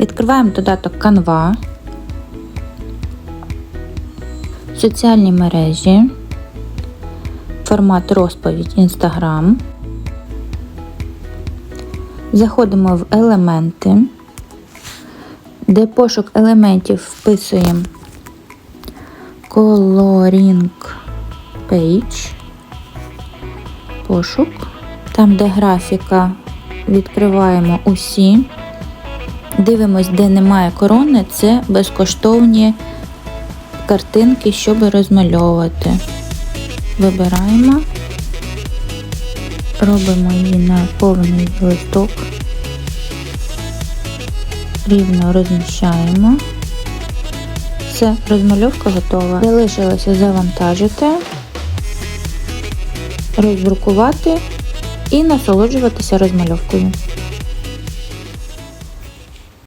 Відкриваємо додаток Canva, соціальні мережі, формат розповідь Instagram. Заходимо в елементи, де пошук елементів вписуємо Coloring Page, пошук. Там, де графіка, відкриваємо усі. Дивимось, де немає корони, це безкоштовні картинки, щоб розмальовувати. Вибираємо, робимо її на повний листок, рівно розміщаємо. Все, розмальовка готова. Залишилося завантажити, роздрукувати і насолоджуватися розмальовкою.